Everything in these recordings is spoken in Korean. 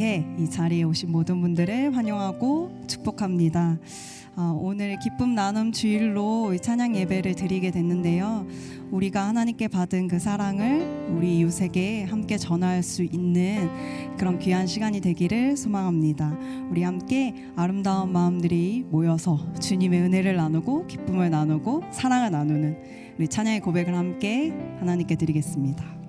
예, 이 자리에 오신 모든 분들을 환영하고 축복합니다. 어, 오늘 기쁨 나눔 주일로 이 찬양 예배를 드리게 됐는데요. 우리가 하나님께 받은 그 사랑을 우리 이웃에게 함께 전할 수 있는 그런 귀한 시간이 되기를 소망합니다. 우리 함께 아름다운 마음들이 모여서 주님의 은혜를 나누고 기쁨을 나누고 사랑을 나누는 우리 찬양의 고백을 함께 하나님께 드리겠습니다.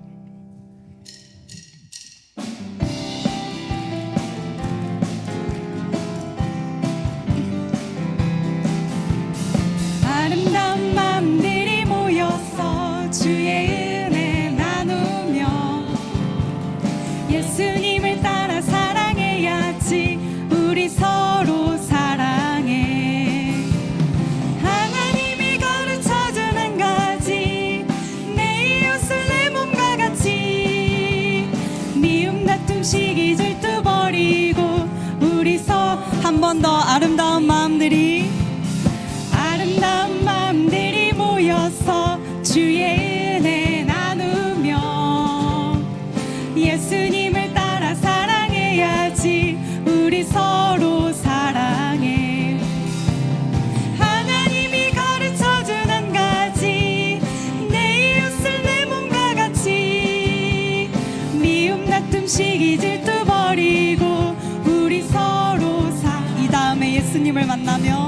더 아름다운 마음들이 아름다운 마음들이 모여서 주의 은혜 나누며 예수님을 따라 사랑해야지 우리 서로 사랑해. 하나님이 가르쳐준 한 가지 내 이웃을 내 몸과 같이 미움 다툼 시기 질투 버리고 만나면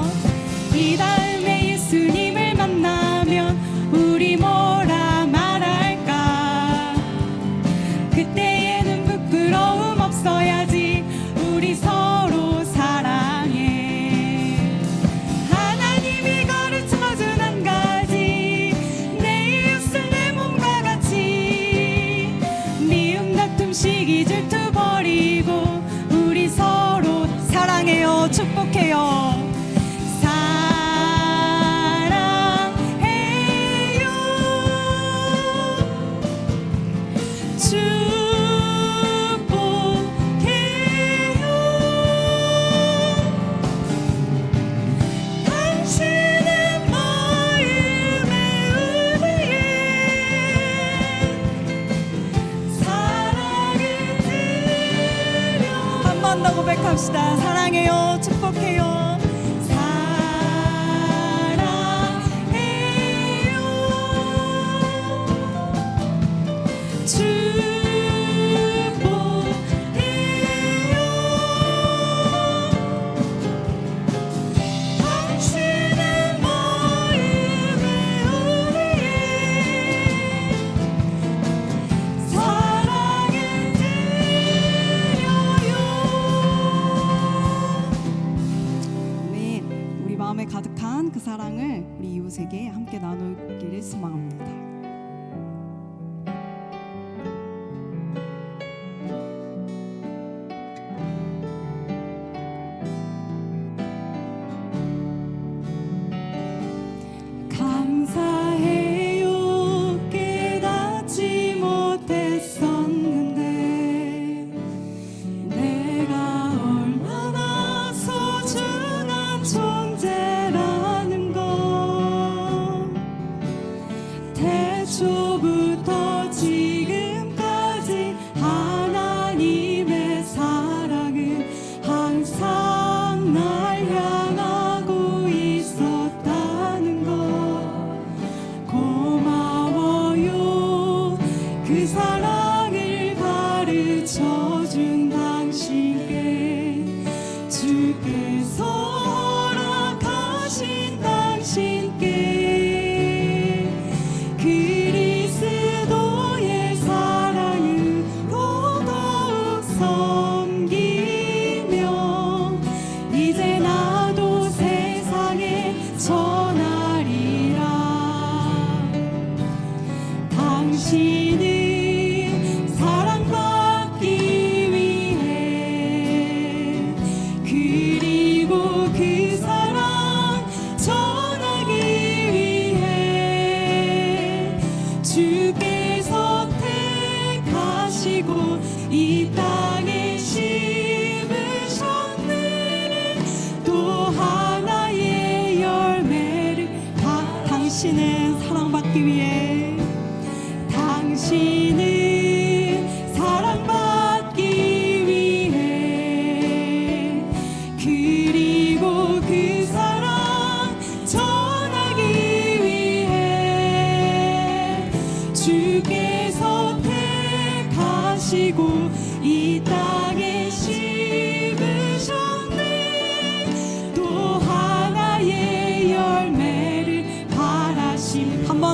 고백합시다. 사랑해요. 축복해요 사랑을 우리 이웃에게 함께 나누기를 소망합니다. 감사 당신이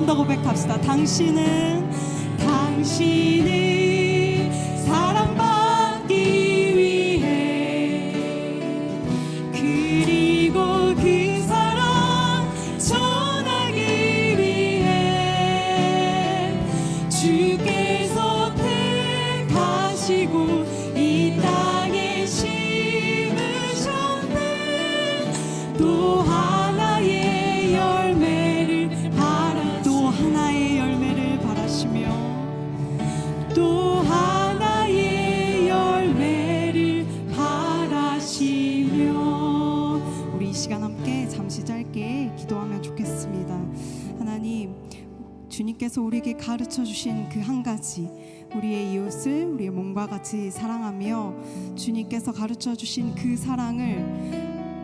더 고백합시다. 당신은 당신은 사랑받기 위해 그리고 그 사랑 전하기 위해 주께서 택하시고 짧게 기도하면 좋겠습니다. 하나님 주님께서 우리에게 가르쳐 주신 그 한 가지 우리의 이웃을 우리의 몸과 같이 사랑하며 주님께서 가르쳐 주신 그 사랑을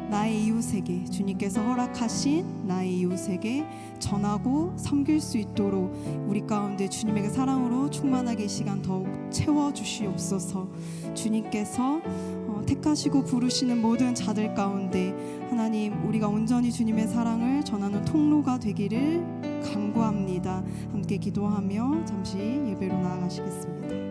나의 이웃에게 주님께서 허락하신 나의 이웃에게 전하고 섬길 수 있도록 우리 가운데 주님의 사랑으로 충만하게 이 시간 더욱 채워 주시옵소서. 주님께서 어, 택하시고 부르시는 모든 자들 가운데 하나님 우리가 온전히 주님의 사랑을 전하는 통로가 되기를 간구합니다. 함께 기도하며 잠시 예배로 나아가시겠습니다.